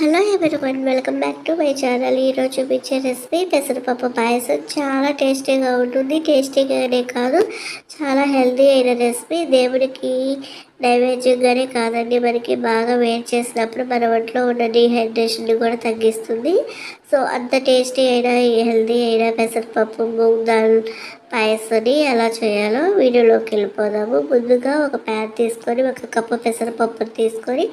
Hello everyone welcome back to my channel ఈరోజు చూపించే recipe పెసరపప్పు పాయసం. చాలా టేస్టీగా ఉంటుంది టేస్టీగానే కాదు చాలా హెల్తీ అయిన రెసిపీ దేవుడికి నైవేద్యంగానే కాదండి మనకి బాగా వేడి చేసినప్పుడు మన ఒంట్లో ఉన్న డీహైడ్రేషన్ని కూడా తగ్గిస్తుంది. సో అంత టేస్టీ అయినా హెల్దీ అయినా పెసరపప్పు మూంగ్ దాల్ పాయసాన్ని ఎలా చేయాలో వీడియోలోకి వెళ్ళిపోదాము. ముందుగా ఒక ప్యాన్ తీసుకొని ఒక కప్పు పెసరపప్పును తీసుకొని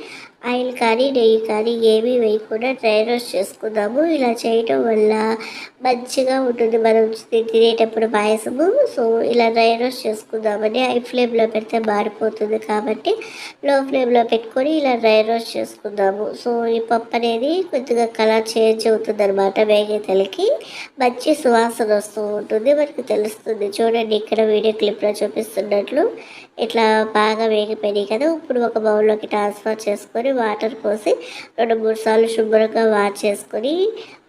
ఆయిల్ కానీ నెయ్యి కానీ ఏమీ వేయకుండా డ్రై రోస్ట్ చేసుకుందాము. ఇలా చేయటం వల్ల మంచిగా ఉంటుంది. మనం తినేటప్పుడు పాయసము. సో ఇలా డ్రై రోస్ట్ చేసుకుందామని హై ఫ్లేమ్లో పెడితే మారిపోతుంది కాబట్టి లో ఫ్లేమ్లో పెట్టుకొని ఇలా డ్రై రోస్ట్ చేసుకుందాము. సో ఈ పప్పు అనేది కొద్దిగా కలర్ చేంజ్ అవుతుంది అనమాట వేగేతలకి మంచి సువాసన వస్తూ ఉంటుంది. మనకి తెలుస్తుంది. చూడండి ఇక్కడ వీడియో క్లిప్లో చూపిస్తున్నట్లు ఇట్లా బాగా వేగిపోయినాయి కదా ఇప్పుడు ఒక బౌల్లోకి ట్రాన్స్ఫర్ చేసుకొని వాటర్ పోసి రెండు మూడు సార్లు శుభ్రంగా వాష్ చేసుకొని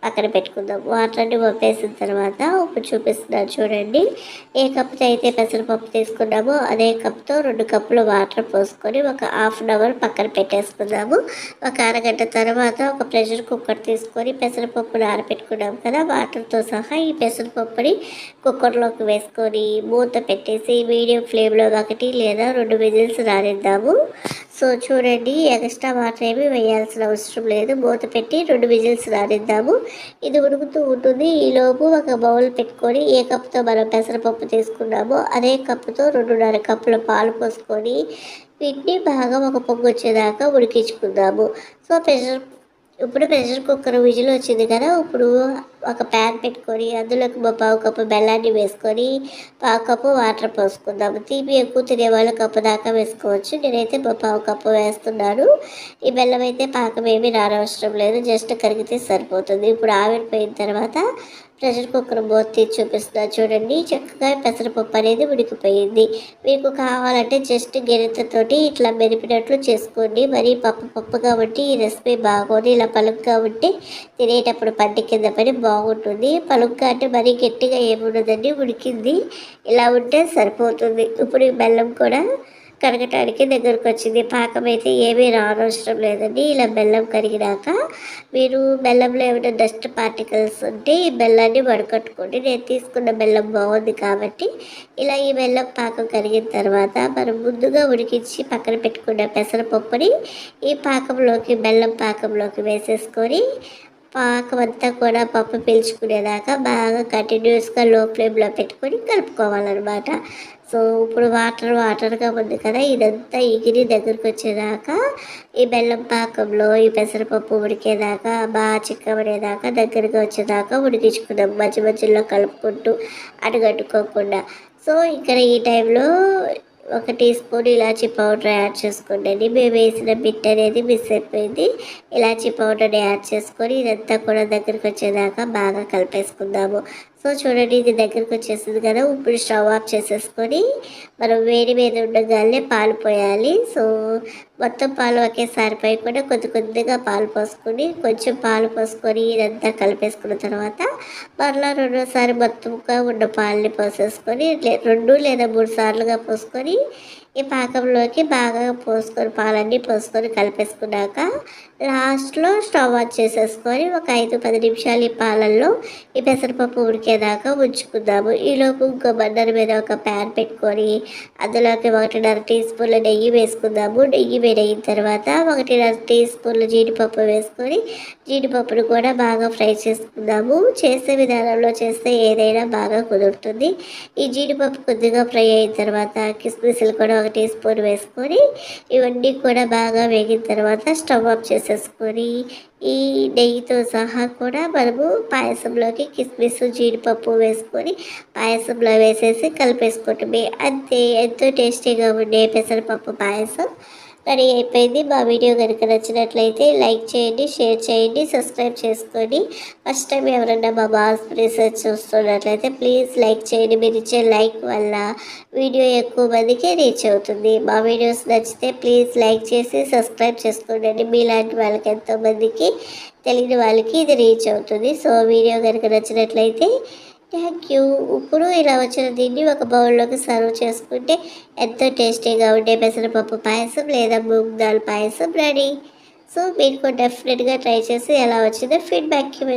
పక్కన పెట్టుకుందాం. వాటర్ అన్ని పంపేసిన తర్వాత ఇప్పుడు చూపిస్తున్నాను చూడండి. ఏ కప్తో అయితే పెసరపప్పు తీసుకున్నామో అదే కప్తో రెండు కప్పులు వాటర్ పోసుకొని ఒక హాఫ్ అన్ అవర్ పక్కన పెట్టేసుకుందాము. ఒక అరగంట తర్వాత ఒక ప్రెషర్ కుక్కర్ తీసుకొని పెసరపప్పు నానబెట్టుకున్నాం కదా వాటర్తో సహా ఈ పెసరపప్పుని కుక్కర్లోకి వేసుకొని మూత పెట్టేసి మీడియం ఫ్లేమ్లో ఒకటి లేదా రెండు విజిల్స్ రానిద్దాము. సో చూడండి ఎక్స్ట్రా వాటర్ ఏమి వేయాల్సిన అవసరం లేదు. మూత పెట్టి రెండు విజిల్స్ రానిద్దాము. ఇది ఉడుకుతూ ఉంటుంది. ఈలోపు ఒక బౌల్ పెట్టుకొని ఏ కప్తో మనం పెసరపప్పు తీసుకున్నామో అదే కప్పుతో రెండున్నర కప్పుల పాలు పోసుకొని వీటిని బాగా ఒక పొంగు వచ్చేదాకా ఉడికించుకుందాము. సో పెసర ఇప్పుడు ప్రెషర్ కుక్కర్ విజిల్ వచ్చింది కదా ఇప్పుడు ఒక ప్యాన్ పెట్టుకొని అందులోకి పావు కప్పు బెల్లాన్ని వేసుకొని పావు కప్పు వాటర్ పోసుకుందాము. తీపి ఎక్కువ తినే వాళ్ళు కప్పు దాకా వేసుకోవచ్చు. నేనైతే పావు కప్పు వేస్తున్నాను. ఈ బెల్లం అయితే పాకం ఏమీ రానవసరం లేదు. జస్ట్ కరిగితే సరిపోతుంది. ఇప్పుడు ఆవిరిపోయిన తర్వాత ప్రెషర్ కుక్కర్ మూత తీసి చూపిస్తున్నా చూడండి చక్కగా పెసరపప్పు అనేది ఉడికిపోయింది. మీకు కావాలంటే జస్ట్ గిరితతోటి ఇట్లా మెరిపినట్లు చేసుకోండి. మరి పప్పు పప్పు కాబట్టి ఈ రెసిపీ బాగోని ఇలా పలుగ్గా ఉంటే తినేటప్పుడు పంటి కింద పని బాగుంటుంది. పలుగ్గా అంటే మరీ గట్టిగా ఏముండదండి ఉడికింది. ఇలా ఉంటే సరిపోతుంది. ఇప్పుడు ఈ బెల్లం కూడా కరగటానికి దగ్గరకు వచ్చింది పాకం అయితే ఏమీ రానవసరం లేదండి. ఇలా బెల్లం కరిగినాక మీరు బెల్లంలో ఏమైనా డస్ట్ పార్టికల్స్ ఉంటే ఈ బెల్లాన్ని వడకట్టుకోండి. నేను తీసుకున్న బెల్లం బాగుంది కాబట్టి ఇలా ఈ బెల్లం పాకం కరిగిన తర్వాత మనం ముందుగా ఉడికించి పక్కన పెట్టుకున్న పెసరపప్పుని ఈ పాకంలోకి బెల్లం పాకంలోకి వేసేసుకొని పాకం అంతా కూడా పప్పు పీల్చుకునేదాకా బాగా కంటిన్యూస్గా లో ఫ్లేమ్లో పెట్టుకొని కలుపుకోవాలన్నమాట. సో ఇప్పుడు వాటర్ వాటర్గా ఉంది కదా ఇదంతా ఎగిరి దగ్గరకు వచ్చేదాకా ఈ బెల్లం పాకంలో ఈ పెసరపప్పు ఉడికేదాకా బాగా చిక్కబడేదాకా దగ్గరగా వచ్చేదాకా ఉడికించుకుందాం. మధ్య మధ్యలో కలుపుకుంటూ అడుగట్టుకోకుండా. సో ఇక్కడ ఈ టైంలో ఒక టీ స్పూన్ ఇలాచీ పౌడర్ యాడ్ చేసుకోండి. మేము వేసిన బిట్ అనేది మిస్ అయిపోయింది. ఇలాచీ పౌడర్ని యాడ్ చేసుకొని ఇదంతా కూడా దగ్గరికి వచ్చేదాకా బాగా కలిపేసుకుందాము. సో చూడండి ఇది దగ్గరకు వచ్చేసింది కదా. ఇప్పుడు స్టవ్ ఆఫ్ చేసేసుకొని మనం వేడి మీద ఉండగానే పాలు పోయాలి. సో మొత్తం పాలు ఒకేసారి పై కూడా కొద్ది కొద్దిగా పాలు పోసుకొని కొంచెం పాలు పోసుకొని ఇదంతా కలిపేసుకున్న తర్వాత మరలా రెండోసారి మొత్తంగా ఉన్న పాలని పోసేసుకొని రెండు లేదా మూడు సార్లుగా పోసుకొని ఈ పాకంలోకి బాగా పోసుకొని పాలన్నీ పోసుకొని కలిపేసుకున్నాక లాస్ట్లో స్టవ్ ఆన్ చేసేసుకొని ఒక ఐదు పది నిమిషాలు ఈ పాలల్లో ఈ పెసరపప్పు ఉడికేదాకా ఉంచుకుందాము. ఈలోపు ఇంకో బండర్ మీద ఒక ప్యాన్ పెట్టుకొని అందులోకి ఒకటిన్నర టీ స్పూన్ల నెయ్యి వేసుకుందాము. నెయ్యి వేడయిన తర్వాత ఒకటిన్నర టీ స్పూన్ల జీడిపప్పు వేసుకొని జీడిపప్పును కూడా బాగా ఫ్రై చేసుకుందాము. చేసే విధానంలో చేస్తే ఏదైనా బాగా కుదురుతుంది. ఈ జీడిపప్పు కొద్దిగా ఫ్రై అయిన తర్వాత కిస్మిస్లు కూడా ఒక టీ స్పూన్ వేసుకొని ఇవన్నీ కూడా బాగా వేగిన తర్వాత స్టవ్ ఆఫ్ చేసేసుకొని ఈ నెయ్యితో సహా కూడా మనము పాయసంలోకి కిస్మిస్ జీడిపప్పు వేసుకొని పాయసంలో వేసేసి కలిపేసుకోవటమే. అంతే ఎంతో టేస్టీగా ఉండే పెసరపప్పు పాయసం. రెడీ అయిపోయింది. మా వీడియో కనుక నచ్చినట్లయితే లైక్ చేయండి షేర్ చేయండి సబ్స్క్రైబ్ చేసుకోండి. ఫస్ట్ టైం ఎవరైనా మా బాస్ రీసెర్చ్ చూస్తున్నట్లయితే ప్లీజ్ లైక్ చేయండి. మీరు ఇచ్చే లైక్ వల్ల వీడియో ఎక్కువ మందికి రీచ్ అవుతుంది. మా వీడియోస్ నచ్చితే ప్లీజ్ లైక్ చేసి సబ్స్క్రైబ్ చేసుకోండి మీలాంటి వాళ్ళకి ఎంతోమందికి తెలియని వాళ్ళకి ఇది రీచ్ అవుతుంది. సో వీడియో కనుక నచ్చినట్లయితే థ్యాంక్ యూ ఇప్పుడు ఇలా వచ్చిన దీన్ని ఒక బౌల్లోకి సర్వ్ చేసుకుంటే ఎంతో టేస్టీగా ఉండే పెసరపప్పు పాయసం లేదా మూంగ్ దాల్ పాయసం రెడీ. సో మీరు కూడా డెఫినెట్గా ట్రై చేసి ఎలా వచ్చిందో ఫీడ్బ్యాక్ ఇవ్వండి.